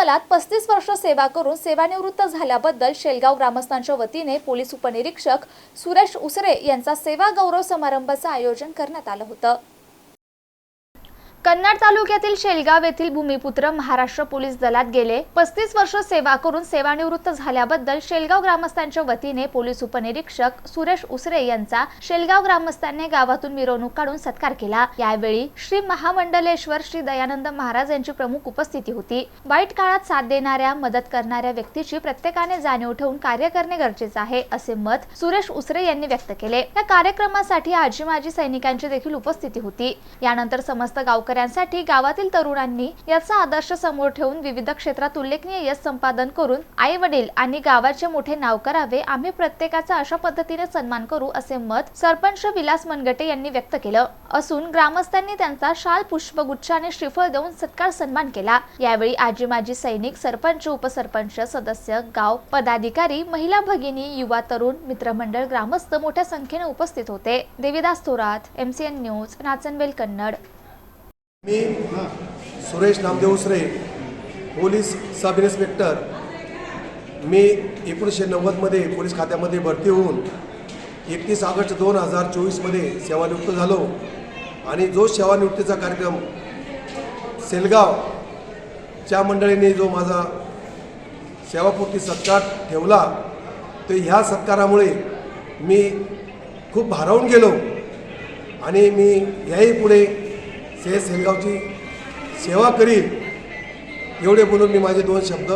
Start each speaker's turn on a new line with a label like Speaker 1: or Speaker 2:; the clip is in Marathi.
Speaker 1: दलात पस्तीस वर्ष सेवा करून सेवानिवृत्त झाल्याबद्दल शेलगाव ग्रामस्थांच्या वतीने पोलीस उपनिरीक्षक सुरेश उसरे यांचा सेवा गौरव समारंभाचं आयोजन करण्यात आलं होतं. कन्नड तालुक्यातील शेलगाव येथील भूमिपुत्र महाराष्ट्र पोलीस दलात गेले. पस्तीस वर्ष सेवा करून सेवानिवृत्त झाल्याबद्दल शेलगाव ग्रामस्थांच्या वतीने पोलीस उपनिरीक्षक सुरेश उसरे यांचा शेलगाव ग्रामस्थांनी गावातून मिरवणूक काढून सत्कार केला. यावेळी श्री महामंडलेश्वर श्री दयानंद महाराज यांची प्रमुख उपस्थिती होती. वाईट काळात साथ देणाऱ्या मदत करणाऱ्या व्यक्तीची प्रत्येकाने जाणीव ठेवून कार्य करणे गरजेचे आहे असे मत सुरेश उसरे यांनी व्यक्त केले. या कार्यक्रमासाठी आजी माजी सैनिकांची देखील उपस्थिती होती. यानंतर समस्त गावकऱ्यांसाठी गावातील तरुणांनी याचा आदर्श समोर ठेवून विविध क्षेत्रात उल्लेखनीय यश संपादन करून आई वडील आणि गावाचे मोठे नाव करावे आम्ही प्रत्येकाचा अशा पद्धतीने सन्मान करू असे मत सरपंच विलास मनगटे यांनी व्यक्त केलं. असून ग्रामस्थांनी त्यांचा शाल पुष्पगुच्छ आणि श्रीफळ देऊन सत्कार सन्मान केला. यावेळी आजी माजी सैनिक सरपंच उपसरपंच सदस्य गाव पदाधिकारी महिला भगिनी युवा तरुण मित्रमंडळ ग्रामस्थ मोठ्या संख्येने उपस्थित होते. देविदास थोरात एमसीएन न्यूज नाचनवेल कन्नड
Speaker 2: मी Suresh Namdev Usare police sub inspector मी एकोणीसशे नव्वदमध्ये पोलीस खात्यामध्ये भरती होऊन एकतीस ऑगस्ट दोन हजार चोवीसमध्ये सेवानिवृत्त झालो. आणि जो सेवानिवृत्तीचा कार्यक्रम सेलगावच्या मंडळीने जो माझा सेवापूर्ती सत्कार ठेवला तर ह्या सत्कारामुळे मी खूप भारावून गेलो. आणि मी याही पुढे से सेलगावची सेवा करीन एवढे बोलून मी माझे दोन शब्द